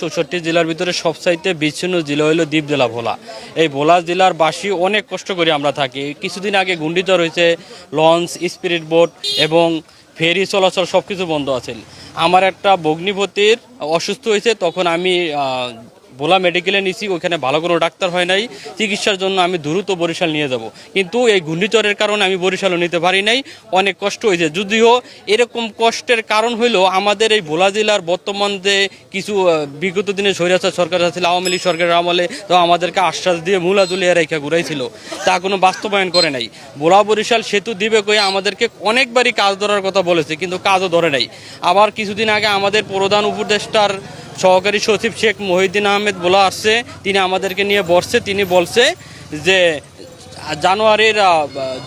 চৌষট্টি জেলার ভিতরে সবচাইতে বিচ্ছিন্ন জেলা হলো দ্বীপ জেলা ভোলা। এই ভোলা জেলার বাসী অনেক কষ্ট করে আমরা থাকি। কিছুদিন আগে গুন্ডিত রয়েছে লঞ্চ, স্পিরিট বোট এবং ফেরি চলাচল সব কিছু বন্ধ আছে। আমার একটা ভগ্নিপতির অসুস্থ হয়েছে, তখন আমি ভোলা মেডিকেলে নিছি, ওইখানে ভালো কোনো ডাক্তার হয় নাই, চিকিৎসার জন্য আমি দ্রুত বরিশাল নিয়ে যাব। কিন্তু এই ঘূর্ণিঝড়ের কারণে আমি বরিশালও নিতে পারি নাই, অনেক কষ্ট হয়েছে। যদিও এরকম কষ্টের কারণ হইল আমাদের এই ভোলা জেলার বর্তমান যে কিছু বিগত দিনে স্বৈরাচার সরকার ছিল আওয়ামী লীগ সরকারের আমলে, তো আমাদেরকে আশ্বাস দিয়ে মূলা দুলিয়া রেখা ঘুরাইছিল। তা কোনো বাস্তবায়ন করে নাই। ভোলা বরিশাল সেতু দিবে কয়ে আমাদেরকে অনেকবারই কাজ ধরার কথা বলেছে, কিন্তু কাজও ধরে নাই। আবার কিছুদিন আগে আমাদের প্রধান উপদেষ্টার সহকারী সচিব শেখ মহিউদ্দিন আহমেদ বলা আসছে তিনি আমাদেরকে নিয়ে বসছে তিনি বলছে যে জানুয়ারির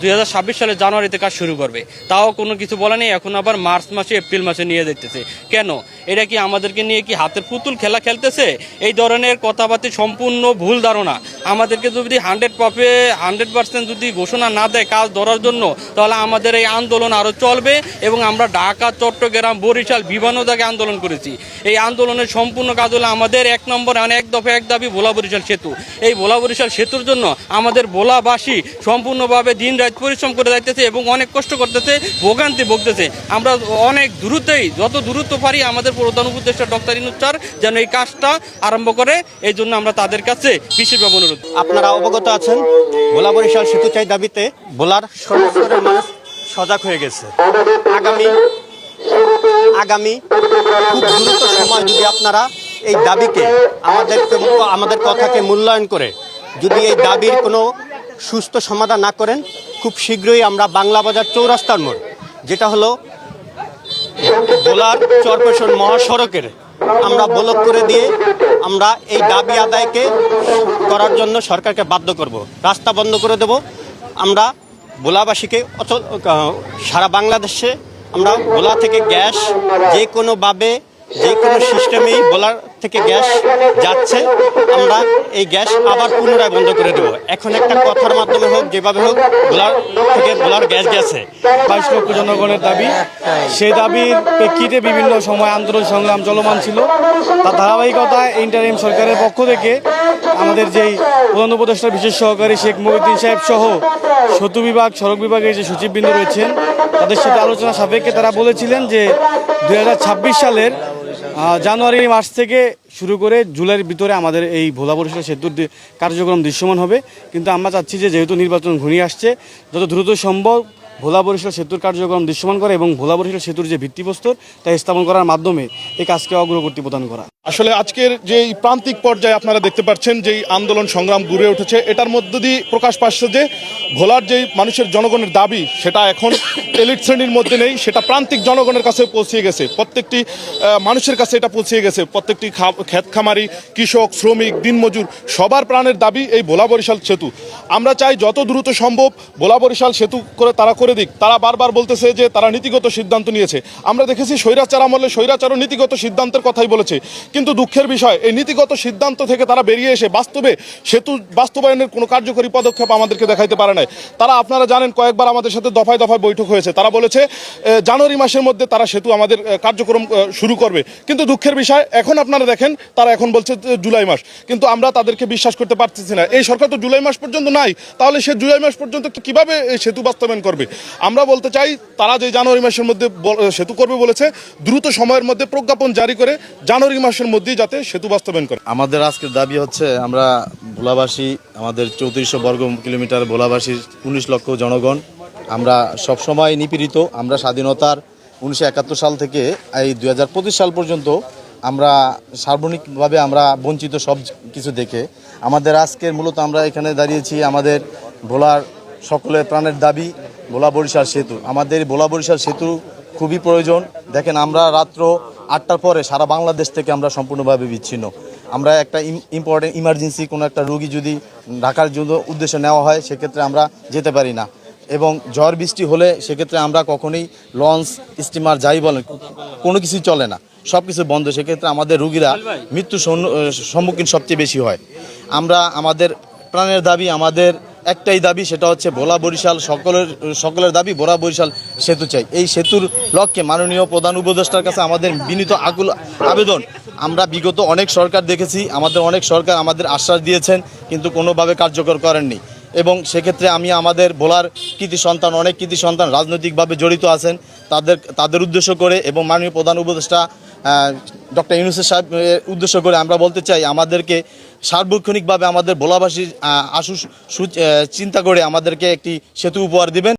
দুই হাজার ছাব্বিশ সালের জানুয়ারিতে কাজ শুরু করবে। তাও কোনো কিছু বলে নেই, এখন আবার মার্চ মাসে, এপ্রিল মাসে নিয়ে দেখতেছে কেন? এটা কি আমাদেরকে নিয়ে কি হাতের পুতুল খেলা খেলতেছে? এই ধরনের কথাবার্তা সম্পূর্ণ ভুল ধারণা। আমাদেরকে যদি হান্ড্রেড পাপে হান্ড্রেড পার্সেন্ট যদি ঘোষণা না দেয় কাজ ধরার জন্য, তাহলে আমাদের এই আন্দোলন আরও চলবে এবং আমরা ঢাকা, চট্টগ্রাম, বরিশাল বিভিন্ন জায়গায় আন্দোলন করেছি। এই আন্দোলনের সম্পূর্ণ কাজ হলো আমাদের এক নম্বর এক দফা এক দাবি, ভোলা বরিশাল সেতু। এই ভোলা বরিশাল সেতুর জন্য আমাদের ভোলাবাসী সম্পূর্ণভাবে দিন রাত পরিশ্রম করে যাইতেছে এবং অনেক কষ্ট করতেছে, ভোগান্তি ভুগতেছে। আমরা অনেক দ্রুতই, যত দ্রুত পারি আমাদের প্রধান উপদেষ্টা ডক্টর ইনুচ্চার যেন এই কাজটা আরম্ভ করে, এই জন্য আমরা তাদের কাছে বিশেষভাবে অনুরোধ। আপনারা অবগত আছেন, ভোলা বরিশাল সেতু চাই দাবিতে ভোলার সর্বস্তরের সজাগ হয়ে গেছে। আগামী আগামী খুব দ্রুত সময় যদি আপনারা এই দাবিকে আমাদের আমাদের কথাকে মূল্যায়ন করে, যদি এই দাবির কোনো সুস্থ সমাধান না করেন, খুব শীঘ্রই আমরা বাংলা বাজার চৌরাস্তার মোড়, যেটা হলো ভোলার চরপেশন মহাসড়কের, আমরা ব্লক করে দিয়ে আমরা এই দাবি আদায়কে করার জন্য সরকারকে বাধ্য করব। রাস্তা বন্ধ করে দেব। আমরা ভোলাবাসীকে অচল, সারা বাংলাদেশে আমরা ভোলা থেকে গ্যাস যে কোনোভাবে, যে কোনো সিস্টেমেই ভোলার থেকে গ্যাস যাচ্ছে, আমরা এই গ্যাস আবার পুনরায় বন্ধ করে দেব। এখন একটা কথার মাধ্যমে হোক, যেভাবে হোক ভোলার থেকে ভোলার গ্যাস গেছে। বাইশ লক্ষ জনগণের দাবি, সেই দাবির প্রেক্ষিতে বিভিন্ন সময় আন্দোলন, সংগ্রাম চলমান ছিল। তার ধারাবাহিকতায় ইন্টারিম সরকারের পক্ষ থেকে আমাদের যেই প্রধান উপদেষ্টা, বিশেষ সহকারী শেখ মহিউদ্দিন সাহেব সহ সেতু বিভাগ, সড়ক বিভাগের যে সচিববৃন্দ রয়েছেন, তাদের সাথে আলোচনা সাপেক্ষে তারা বলেছিলেন যে দুই হাজার ছাব্বিশ সালের জানুয়ারি মাস থেকে শুরু করে জুলাইয়ের ভিতরে আমাদের এই ভোলা বরিশাল সেতুর কার্যক্রম দৃশ্যমান হবে। কিন্তু আমরা চাচ্ছি যে যেহেতু নির্বাচন ঘনিয়ে আসছে, যত দ্রুত সম্ভব ভোলা বরিশাল সেতুর কার্যক্রম দৃশ্যমান করা এবং ভোলা বরিশাল সেতুর যে ভিত্তিপ্রস্তর, তা স্থাপন করার মাধ্যমে এই কাজকে অগ্রগতি প্রদান করা। আসলে আজকের যে প্রান্তিক পর্যায়ে আপনারা দেখতে পাচ্ছেন যে আন্দোলন সংগ্রাম গড়ে উঠেছে, এটার মধ্য দিয়ে প্রকাশ পাচ্ছে যে ভোলার যেই মানুষের জনগণের দাবি, সেটা এখন এলিট শ্রেণির মধ্যে নেই, সেটা প্রান্তিক জনগণের কাছে পৌঁছে গেছে। প্রত্যেকটি মানুষের কাছে এটা পৌঁছে গেছে। প্রত্যেকটি খা- ক্ষেত খামারি কৃষক, শ্রমিক, দিনমজুর, সবার প্রাণের দাবি এই ভোলা বরিশাল সেতু। আমরা চাই যত দ্রুত সম্ভব ভোলা বরিশাল সেতু করে তারা দিক, তারা বারবার বলতেছে যে তারা নীতিগত সিদ্ধান্ত নিয়েছে। আমরা দেখেছি স্বৈরাচার আমলে স্বৈরাচারও নীতিগত সিদ্ধান্তের কথাই বলেছে। কিন্তু দুঃখের বিষয়, এই নীতিগত সিদ্ধান্ত থেকে তারা বেরিয়ে এসে বাস্তবে সেতু বাস্তবায়নের কোনো কার্যকরী পদক্ষেপ আমাদেরকে দেখাইতে পারে নাই। তারা, আপনারা জানেন, কয়েকবার আমাদের সাথে দফায় দফায় বৈঠক হয়েছে। তারা বলেছে জানুয়ারি মাসের মধ্যে তারা সেতু আমাদের কার্যক্রম শুরু করবে। কিন্তু দুঃখের বিষয়, এখন আপনারা দেখেন, তারা এখন বলছে জুলাই মাস। কিন্তু আমরা তাদেরকে বিশ্বাস করতে পারতেছি না। এই সরকার তো জুলাই মাস পর্যন্ত নাই। তাহলে সে জুলাই মাস পর্যন্ত কীভাবে সেতু বাস্তবায়ন করবে? আমরা বলতে চাই, তারা যে জানুয়ারি মাসের মধ্যে সেতু করবে বলেছে, দ্রুত সময়ের মধ্যে প্রজ্ঞাপন জারি করে জানুয়ারি মাসের মধ্যেই যাতে সেতু বাস্তবায়ন করে। আমাদের আজকের দাবি হচ্ছে, আমরা ভোলাবাসী, আমাদের চৌত্রিশশো বর্গ কিলোমিটার ভোলাবাসীর উনিশ লক্ষ জনগণ, আমরা সবসময় নিপীড়িত, আমরা স্বাধীনতার উনিশশো একাত্তর সাল থেকে এই দুই হাজার পঁচিশ সাল পর্যন্ত আমরা সার্বজনিকভাবে আমরা বঞ্চিত সব কিছু দেখে, আমাদের আজকের মূলত আমরা এখানে দাঁড়িয়েছি, আমাদের ভোলার সকলের প্রাণের দাবি ভোলা বরিশাল সেতু। আমাদের ভোলা বরিশাল সেতু খুবই প্রয়োজন। দেখেন আমরা রাত্র আটটার পরে সারা বাংলাদেশ থেকে আমরা সম্পূর্ণভাবে বিচ্ছিন্ন। আমরা একটা ইম্পর্টেন্ট ইমার্জেন্সি কোনো একটা রোগী যদি ঢাকার জন্য উদ্দেশ্যে নেওয়া হয়, সেক্ষেত্রে আমরা যেতে পারি না। এবং ঝড় বৃষ্টি হলে সেক্ষেত্রে আমরা কখনোই লঞ্চ স্টিমার যাই বলেন, কোনো কিছুই চলে না। সব কিছু বন্ধ। সেক্ষেত্রে আমাদের রুগীরা মৃত্যু সম্মুখীন সবচেয়ে বেশি হয়। আমরা আমাদের প্রাণের দাবি আমাদের একটাই দাবি, সেটা হচ্ছে ভোলা বরিশাল সকলের সকলের দাবি, ভোলা বরিশাল সেতু চাই। এই সেতুর লক্ষ্যে মাননীয় প্রধান উপদেষ্টার কাছে আমাদের বিনীত আকুল আবেদন। আমরা বিগত অনেক সরকার দেখেছি, আমাদের অনেক সরকার আমাদের আশ্বাস দিয়েছেন, কিন্তু কোনোভাবে কার্যকর করেননি। এবং সেক্ষেত্রে আমি আমাদের ভোলার কৃতি সন্তান, অনেক কৃতি সন্তান রাজনৈতিকভাবে জড়িত আছেন। তাদের তাদের উদ্দেশ্য করে এবং মাননীয় প্রধান উপদেষ্টা ডক্টর ইউনুসের সাহেব উদ্দেশ্য করে আমরা বলতে চাই, আমাদেরকে সার্বক্ষণিকভাবে আমাদের ভোলাবাসীর আশু চিন্তা করে আমাদেরকে একটি সেতু উপহার দিবেন।